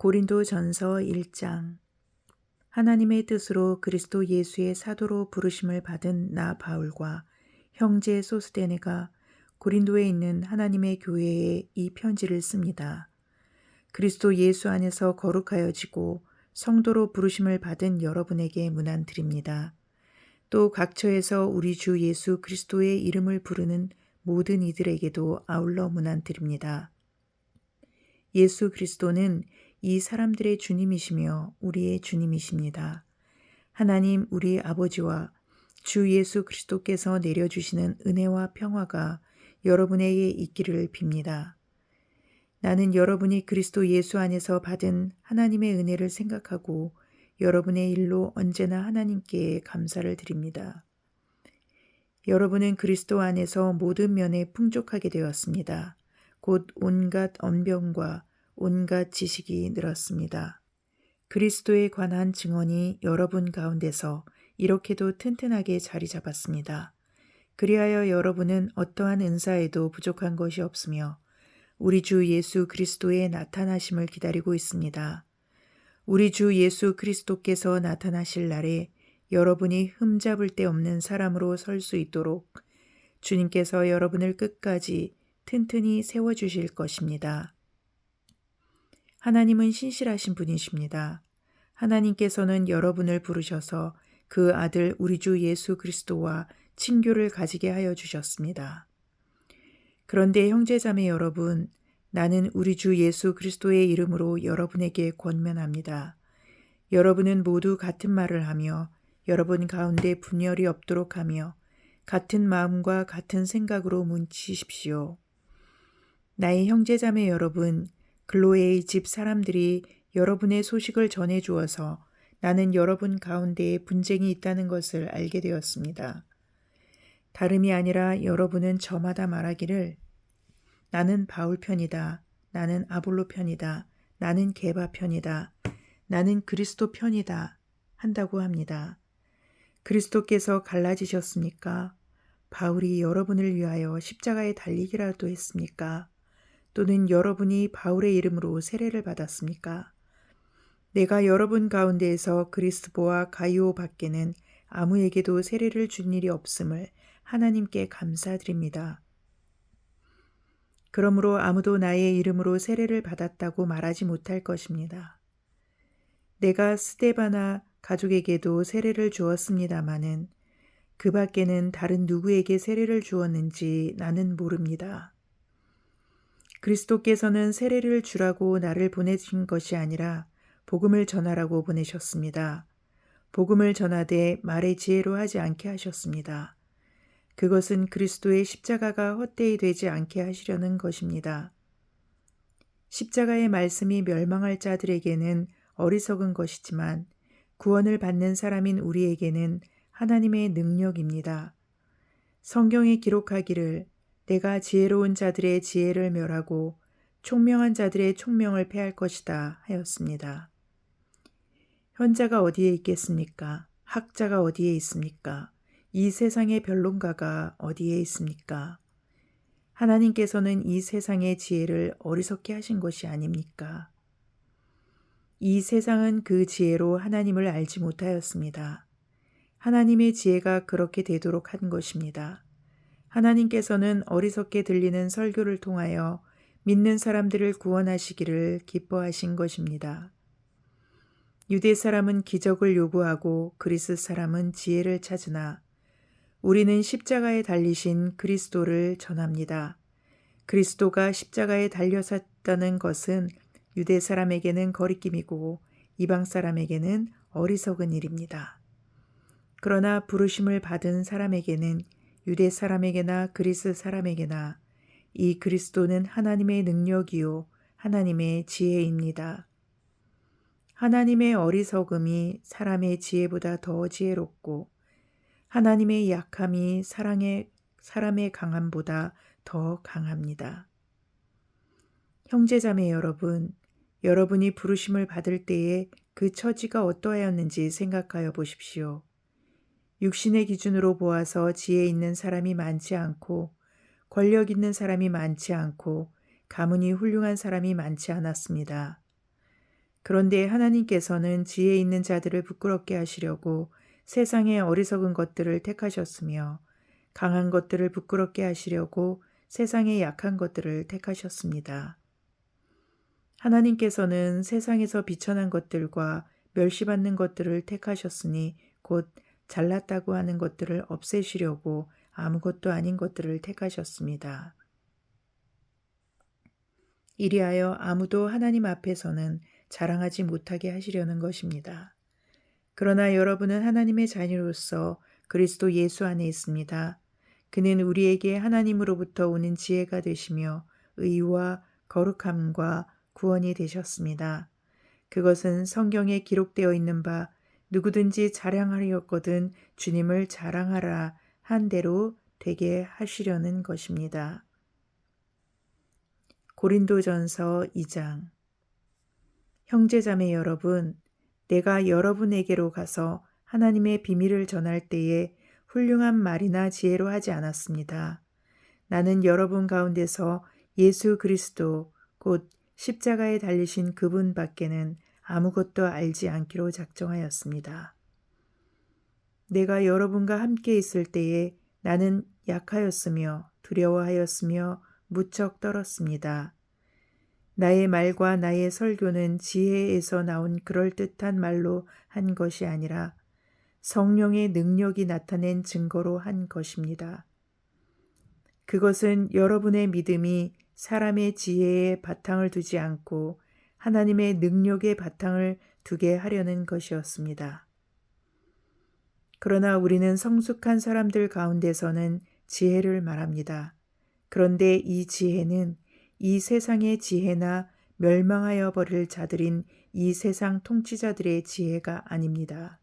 고린도 전서 1장 하나님의 뜻으로 그리스도 예수의 사도로 부르심을 받은 나 바울과 형제 소스데네가 고린도에 있는 하나님의 교회에 이 편지를 씁니다. 그리스도 예수 안에서 거룩하여지고 성도로 부르심을 받은 여러분에게 문안 드립니다. 또 각처에서 우리 주 예수 그리스도의 이름을 부르는 모든 이들에게도 아울러 문안 드립니다. 예수 그리스도는 이 사람들의 주님이시며 우리의 주님이십니다. 하나님 우리 아버지와 주 예수 그리스도께서 내려주시는 은혜와 평화가 여러분에게 있기를 빕니다. 나는 여러분이 그리스도 예수 안에서 받은 하나님의 은혜를 생각하고 여러분의 일로 언제나 하나님께 감사를 드립니다. 여러분은 그리스도 안에서 모든 면에 풍족하게 되었습니다. 곧 온갖 언병과 온갖 지식이 늘었습니다. 그리스도에 관한 증언이 여러분 가운데서 이렇게도 튼튼하게 자리 잡았습니다. 그리하여 여러분은 어떠한 은사에도 부족한 것이 없으며 우리 주 예수 그리스도의 나타나심을 기다리고 있습니다. 우리 주 예수 그리스도께서 나타나실 날에 여러분이 흠잡을 데 없는 사람으로 설 수 있도록 주님께서 여러분을 끝까지 튼튼히 세워주실 것입니다. 하나님은 신실하신 분이십니다. 하나님께서는 여러분을 부르셔서 그 아들 우리 주 예수 그리스도와 친교를 가지게 하여 주셨습니다. 그런데 형제자매 여러분, 나는 우리 주 예수 그리스도의 이름으로 여러분에게 권면합니다. 여러분은 모두 같은 말을 하며 여러분 가운데 분열이 없도록 하며 같은 마음과 같은 생각으로 뭉치십시오. 나의 형제자매 여러분, 글로에의 집 사람들이 여러분의 소식을 전해 주어서 나는 여러분 가운데에 분쟁이 있다는 것을 알게 되었습니다. 다름이 아니라 여러분은 저마다 말하기를 나는 바울 편이다. 나는 아볼로 편이다. 나는 게바 편이다. 나는 그리스도 편이다. 한다고 합니다. 그리스도께서 갈라지셨습니까? 바울이 여러분을 위하여 십자가에 달리기라도 했습니까? 또는 여러분이 바울의 이름으로 세례를 받았습니까? 내가 여러분 가운데에서 그리스도와 가이오 밖에는 아무에게도 세례를 준 일이 없음을 하나님께 감사드립니다. 그러므로 아무도 나의 이름으로 세례를 받았다고 말하지 못할 것입니다. 내가 스테바나 가족에게도 세례를 주었습니다마는 그 밖에는 다른 누구에게 세례를 주었는지 나는 모릅니다. 그리스도께서는 세례를 주라고 나를 보내신 것이 아니라 복음을 전하라고 보내셨습니다. 복음을 전하되 말의 지혜로 하지 않게 하셨습니다. 그것은 그리스도의 십자가가 헛되이 되지 않게 하시려는 것입니다. 십자가의 말씀이 멸망할 자들에게는 어리석은 것이지만 구원을 받는 사람인 우리에게는 하나님의 능력입니다. 성경에 기록하기를 내가 지혜로운 자들의 지혜를 멸하고 총명한 자들의 총명을 패할 것이다 하였습니다. 현자가 어디에 있겠습니까? 학자가 어디에 있습니까? 이 세상의 변론가가 어디에 있습니까? 하나님께서는 이 세상의 지혜를 어리석게 하신 것이 아닙니까? 이 세상은 그 지혜로 하나님을 알지 못하였습니다. 하나님의 지혜가 그렇게 되도록 한 것입니다. 하나님께서는 어리석게 들리는 설교를 통하여 믿는 사람들을 구원하시기를 기뻐하신 것입니다. 유대 사람은 기적을 요구하고 그리스 사람은 지혜를 찾으나 우리는 십자가에 달리신 그리스도를 전합니다. 그리스도가 십자가에 달려섰다는 것은 유대 사람에게는 거리낌이고 이방 사람에게는 어리석은 일입니다. 그러나 부르심을 받은 사람에게는 유대 사람에게나 그리스 사람에게나 이 그리스도는 하나님의 능력이요 하나님의 지혜입니다. 하나님의 어리석음이 사람의 지혜보다 더 지혜롭고 하나님의 약함이 사랑의 사람의 강함보다 더 강합니다. 형제자매 여러분, 여러분이 부르심을 받을 때에 그 처지가 어떠하였는지 생각하여 보십시오. 육신의 기준으로 보아서 지혜 있는 사람이 많지 않고 권력 있는 사람이 많지 않고 가문이 훌륭한 사람이 많지 않았습니다. 그런데 하나님께서는 지혜 있는 자들을 부끄럽게 하시려고 세상의 어리석은 것들을 택하셨으며 강한 것들을 부끄럽게 하시려고 세상의 약한 것들을 택하셨습니다. 하나님께서는 세상에서 비천한 것들과 멸시받는 것들을 택하셨으니 곧 잘났다고 하는 것들을 없애시려고 아무것도 아닌 것들을 택하셨습니다. 이리하여 아무도 하나님 앞에서는 자랑하지 못하게 하시려는 것입니다. 그러나 여러분은 하나님의 자녀로서 그리스도 예수 안에 있습니다. 그는 우리에게 하나님으로부터 오는 지혜가 되시며 의와 거룩함과 구원이 되셨습니다. 그것은 성경에 기록되어 있는 바 누구든지 자랑하려거든 주님을 자랑하라 한 대로 되게 하시려는 것입니다. 고린도전서 2장 형제자매 여러분, 내가 여러분에게로 가서 하나님의 비밀을 전할 때에 훌륭한 말이나 지혜로 하지 않았습니다. 나는 여러분 가운데서 예수 그리스도 곧 십자가에 달리신 그분 밖에는 아무것도 알지 않기로 작정하였습니다. 내가 여러분과 함께 있을 때에 나는 약하였으며 두려워하였으며 무척 떨었습니다. 나의 말과 나의 설교는 지혜에서 나온 그럴듯한 말로 한 것이 아니라 성령의 능력이 나타낸 증거로 한 것입니다. 그것은 여러분의 믿음이 사람의 지혜에 바탕을 두지 않고 하나님의 능력의 바탕을 두게 하려는 것이었습니다. 그러나 우리는 성숙한 사람들 가운데서는 지혜를 말합니다. 그런데 이 지혜는 이 세상의 지혜나 멸망하여 버릴 자들인 이 세상 통치자들의 지혜가 아닙니다.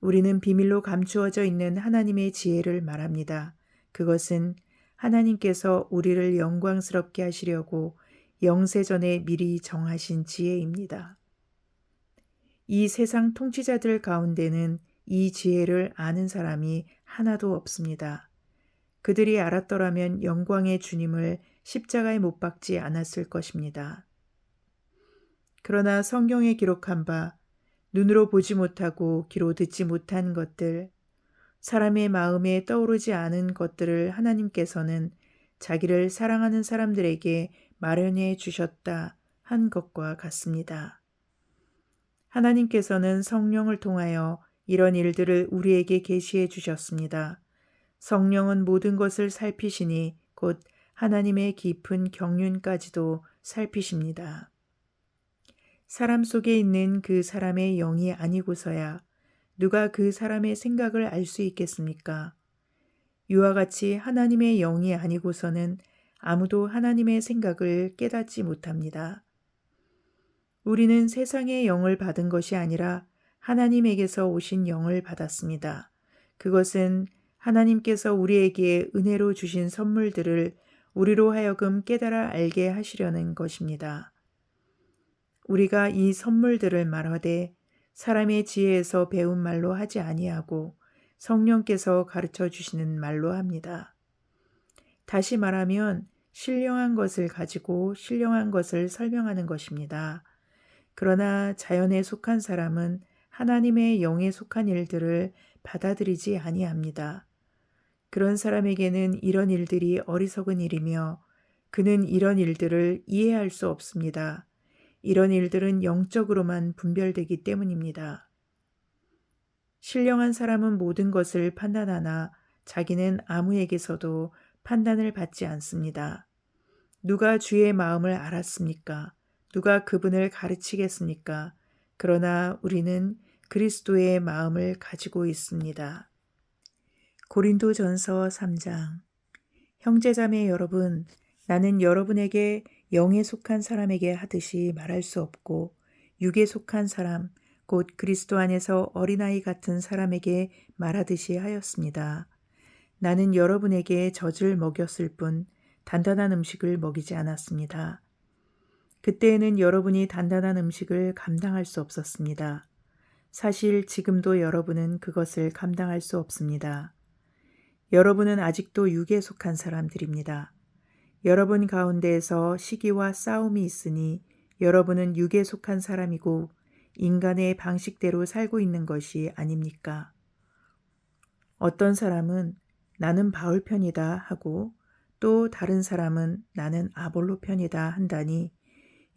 우리는 비밀로 감추어져 있는 하나님의 지혜를 말합니다. 그것은 하나님께서 우리를 영광스럽게 하시려고 영세전에 미리 정하신 지혜입니다. 이 세상 통치자들 가운데는 이 지혜를 아는 사람이 하나도 없습니다. 그들이 알았더라면 영광의 주님을 십자가에 못 박지 않았을 것입니다. 그러나 성경에 기록한 바 눈으로 보지 못하고 귀로 듣지 못한 것들, 사람의 마음에 떠오르지 않은 것들을 하나님께서는 자기를 사랑하는 사람들에게 마련해 주셨다 한 것과 같습니다. 하나님께서는 성령을 통하여 이런 일들을 우리에게 계시해 주셨습니다. 성령은 모든 것을 살피시니 곧 하나님의 깊은 경륜까지도 살피십니다. 사람 속에 있는 그 사람의 영이 아니고서야 누가 그 사람의 생각을 알 수 있겠습니까? 이와 같이 하나님의 영이 아니고서는 아무도 하나님의 생각을 깨닫지 못합니다. 우리는 세상의 영을 받은 것이 아니라 하나님에게서 오신 영을 받았습니다. 그것은 하나님께서 우리에게 은혜로 주신 선물들을 우리로 하여금 깨달아 알게 하시려는 것입니다. 우리가 이 선물들을 말하되 사람의 지혜에서 배운 말로 하지 아니하고 성령께서 가르쳐 주시는 말로 합니다. 다시 말하면 신령한 것을 가지고 신령한 것을 설명하는 것입니다. 그러나 자연에 속한 사람은 하나님의 영에 속한 일들을 받아들이지 아니합니다. 그런 사람에게는 이런 일들이 어리석은 일이며 그는 이런 일들을 이해할 수 없습니다. 이런 일들은 영적으로만 분별되기 때문입니다. 신령한 사람은 모든 것을 판단하나 자기는 아무에게서도 판단을 받지 않습니다. 누가 주의 마음을 알았습니까? 누가 그분을 가르치겠습니까? 그러나 우리는 그리스도의 마음을 가지고 있습니다. 고린도 전서 3장 형제자매 여러분, 나는 여러분에게 영에 속한 사람에게 하듯이 말할 수 없고 육에 속한 사람 곧 그리스도 안에서 어린아이 같은 사람에게 말하듯이 하였습니다. 나는 여러분에게 젖을 먹였을 뿐 단단한 음식을 먹이지 않았습니다. 그때에는 여러분이 단단한 음식을 감당할 수 없었습니다. 사실 지금도 여러분은 그것을 감당할 수 없습니다. 여러분은 아직도 육에 속한 사람들입니다. 여러분 가운데에서 시기와 싸움이 있으니 여러분은 육에 속한 사람이고 인간의 방식대로 살고 있는 것이 아닙니까? 어떤 사람은 나는 바울 편이다 하고 또 다른 사람은 나는 아볼로 편이다 한다니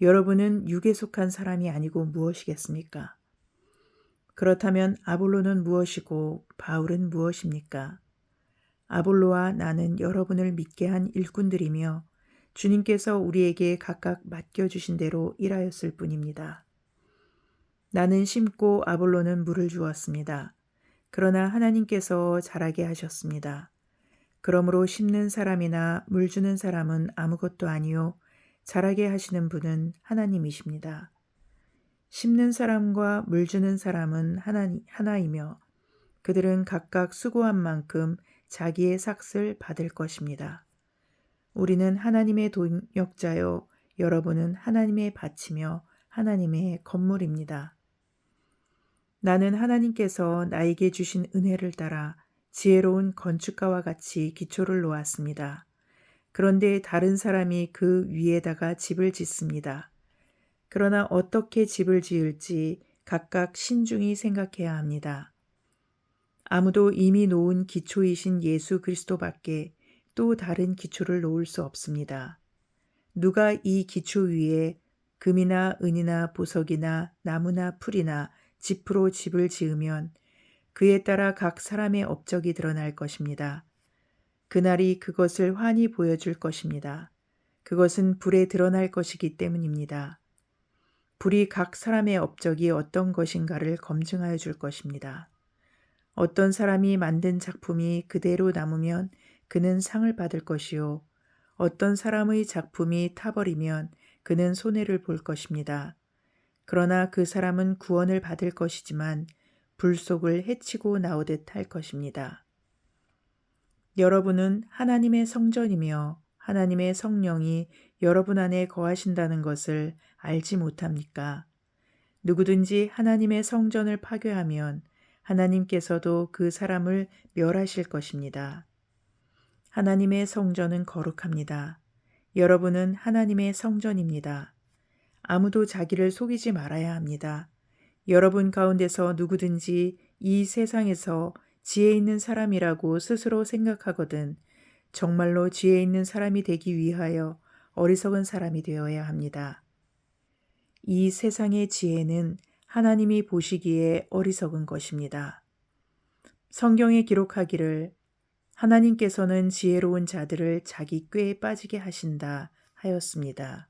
여러분은 육에 속한 사람이 아니고 무엇이겠습니까? 그렇다면 아볼로는 무엇이고 바울은 무엇입니까? 아볼로와 나는 여러분을 믿게 한 일꾼들이며 주님께서 우리에게 각각 맡겨주신 대로 일하였을 뿐입니다. 나는 심고 아볼로는 물을 주었습니다. 그러나 하나님께서 자라게 하셨습니다. 그러므로 심는 사람이나 물 주는 사람은 아무것도 아니요 자라게 하시는 분은 하나님이십니다. 심는 사람과 물 주는 사람은 하나, 하나이며 그들은 각각 수고한 만큼 자기의 삭을 받을 것입니다. 우리는 하나님의 동역자요 여러분은 하나님의 밭이며 하나님의 건물입니다. 나는 하나님께서 나에게 주신 은혜를 따라 지혜로운 건축가와 같이 기초를 놓았습니다. 그런데 다른 사람이 그 위에다가 집을 짓습니다. 그러나 어떻게 집을 지을지 각각 신중히 생각해야 합니다. 아무도 이미 놓은 기초이신 예수 그리스도밖에 또 다른 기초를 놓을 수 없습니다. 누가 이 기초 위에 금이나 은이나 보석이나 나무나 풀이나 집으로 집을 지으면 그에 따라 각 사람의 업적이 드러날 것입니다. 그날이 그것을 환히 보여줄 것입니다. 그것은 불에 드러날 것이기 때문입니다. 불이 각 사람의 업적이 어떤 것인가를 검증하여 줄 것입니다. 어떤 사람이 만든 작품이 그대로 남으면 그는 상을 받을 것이요. 어떤 사람의 작품이 타버리면 그는 손해를 볼 것입니다. 그러나 그 사람은 구원을 받을 것이지만 불 속을 해치고 나오듯 할 것입니다. 여러분은 하나님의 성전이며 하나님의 성령이 여러분 안에 거하신다는 것을 알지 못합니까? 누구든지 하나님의 성전을 파괴하면 하나님께서도 그 사람을 멸하실 것입니다. 하나님의 성전은 거룩합니다. 여러분은 하나님의 성전입니다. 아무도 자기를 속이지 말아야 합니다. 여러분 가운데서 누구든지 이 세상에서 지혜 있는 사람이라고 스스로 생각하거든 정말로 지혜 있는 사람이 되기 위하여 어리석은 사람이 되어야 합니다. 이 세상의 지혜는 하나님이 보시기에 어리석은 것입니다. 성경에 기록하기를 하나님께서는 지혜로운 자들을 자기 꾀에 빠지게 하신다 하였습니다.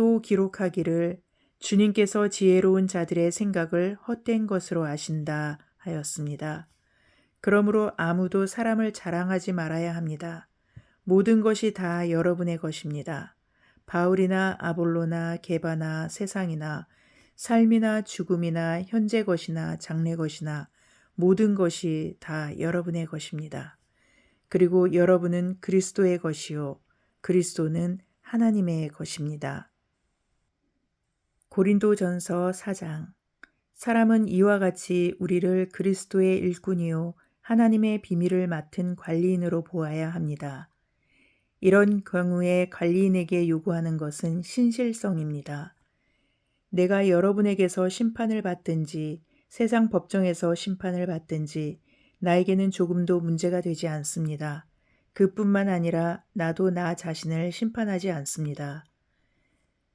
또 기록하기를 주님께서 지혜로운 자들의 생각을 헛된 것으로 아신다 하였습니다. 그러므로 아무도 사람을 자랑하지 말아야 합니다. 모든 것이 다 여러분의 것입니다. 바울이나 아볼로나 게바나 세상이나 삶이나 죽음이나 현재 것이나 장래 것이나 모든 것이 다 여러분의 것입니다. 그리고 여러분은 그리스도의 것이요. 그리스도는 하나님의 것입니다. 고린도 전서 4장 사람은 이와 같이 우리를 그리스도의 일꾼이요. 하나님의 비밀을 맡은 관리인으로 보아야 합니다. 이런 경우에 관리인에게 요구하는 것은 신실성입니다. 내가 여러분에게서 심판을 받든지 세상 법정에서 심판을 받든지 나에게는 조금도 문제가 되지 않습니다. 그뿐만 아니라 나도 나 자신을 심판하지 않습니다.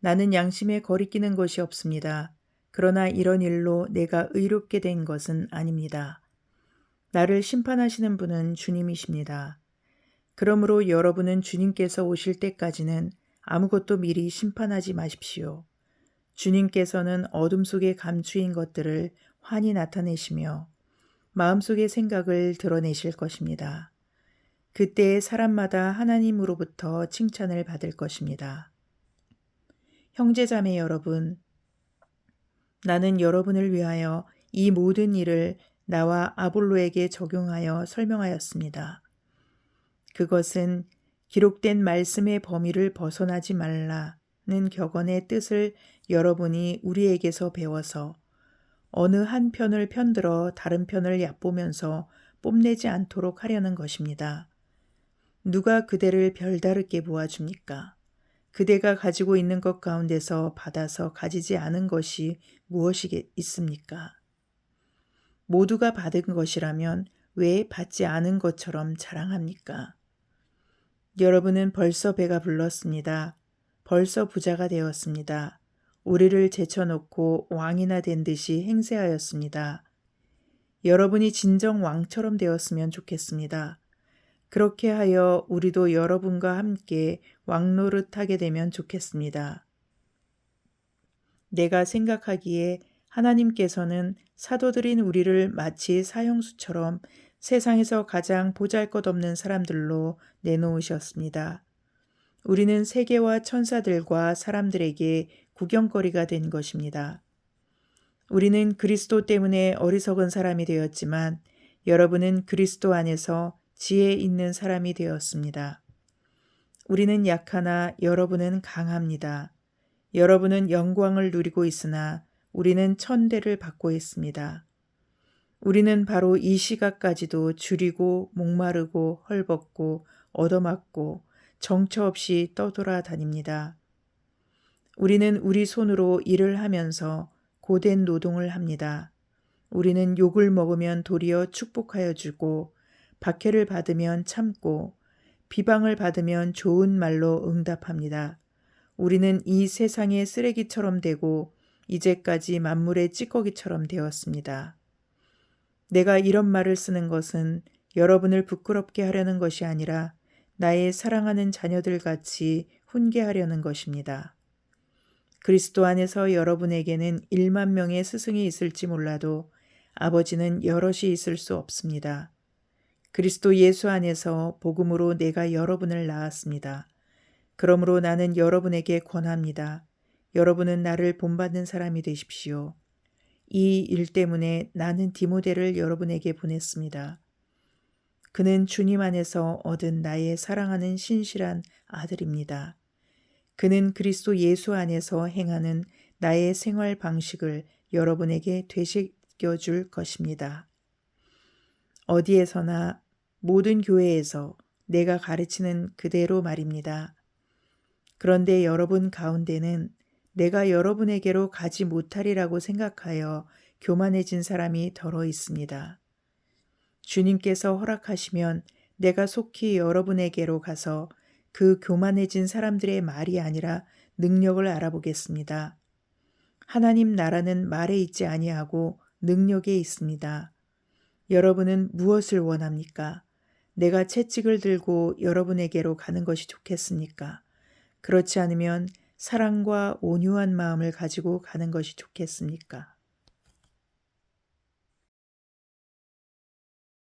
나는 양심에 거리끼는 것이 없습니다. 그러나 이런 일로 내가 의롭게 된 것은 아닙니다. 나를 심판하시는 분은 주님이십니다. 그러므로 여러분은 주님께서 오실 때까지는 아무것도 미리 심판하지 마십시오. 주님께서는 어둠 속에 감추인 것들을 환히 나타내시며 마음속의 생각을 드러내실 것입니다. 그때 사람마다 하나님으로부터 칭찬을 받을 것입니다. 형제자매 여러분, 나는 여러분을 위하여 이 모든 일을 나와 아볼로에게 적용하여 설명하였습니다. 그것은 기록된 말씀의 범위를 벗어나지 말라는 격언의 뜻을 여러분이 우리에게서 배워서 어느 한 편을 편들어 다른 편을 얕보면서 뽐내지 않도록 하려는 것입니다. 누가 그대를 별다르게 보아줍니까? 그대가 가지고 있는 것 가운데서 받아서 가지지 않은 것이 무엇이 있습니까? 모두가 받은 것이라면 왜 받지 않은 것처럼 자랑합니까? 여러분은 벌써 배가 불렀습니다. 벌써 부자가 되었습니다. 우리를 제쳐놓고 왕이나 된 듯이 행세하였습니다. 여러분이 진정 왕처럼 되었으면 좋겠습니다. 그렇게 하여 우리도 여러분과 함께 왕노릇하게 되면 좋겠습니다. 내가 생각하기에 하나님께서는 사도들인 우리를 마치 사형수처럼 세상에서 가장 보잘 것 없는 사람들로 내놓으셨습니다. 우리는 세계와 천사들과 사람들에게 구경거리가 된 것입니다. 우리는 그리스도 때문에 어리석은 사람이 되었지만 여러분은 그리스도 안에서 지혜 있는 사람이 되었습니다. 우리는 약하나 여러분은 강합니다. 여러분은 영광을 누리고 있으나 우리는 천대를 받고 있습니다. 우리는 바로 이 시각까지도 줄이고 목마르고 헐벗고 얻어맞고 정처 없이 떠돌아 다닙니다. 우리는 우리 손으로 일을 하면서 고된 노동을 합니다. 우리는 욕을 먹으면 도리어 축복하여 주고 박해를 받으면 참고 비방을 받으면 좋은 말로 응답합니다. 우리는 이 세상의 쓰레기처럼 되고 이제까지 만물의 찌꺼기처럼 되었습니다. 내가 이런 말을 쓰는 것은 여러분을 부끄럽게 하려는 것이 아니라 나의 사랑하는 자녀들 같이 훈계하려는 것입니다. 그리스도 안에서 여러분에게는 1만 명의 스승이 있을지 몰라도 아버지는 여럿이 있을 수 없습니다. 그리스도 예수 안에서 복음으로 내가 여러분을 낳았습니다. 그러므로 나는 여러분에게 권합니다. 여러분은 나를 본받는 사람이 되십시오. 이 일 때문에 나는 디모데를 여러분에게 보냈습니다. 그는 주님 안에서 얻은 나의 사랑하는 신실한 아들입니다. 그는 그리스도 예수 안에서 행하는 나의 생활 방식을 여러분에게 되새겨 줄 것입니다. 어디에서나 모든 교회에서 내가 가르치는 그대로 말입니다. 그런데 여러분 가운데는 내가 여러분에게로 가지 못하리라고 생각하여 교만해진 사람이 덜어 있습니다. 주님께서 허락하시면 내가 속히 여러분에게로 가서 그 교만해진 사람들의 말이 아니라 능력을 알아보겠습니다. 하나님 나라는 말에 있지 아니하고 능력에 있습니다. 여러분은 무엇을 원합니까? 내가 채찍을 들고 여러분에게로 가는 것이 좋겠습니까? 그렇지 않으면 사랑과 온유한 마음을 가지고 가는 것이 좋겠습니까?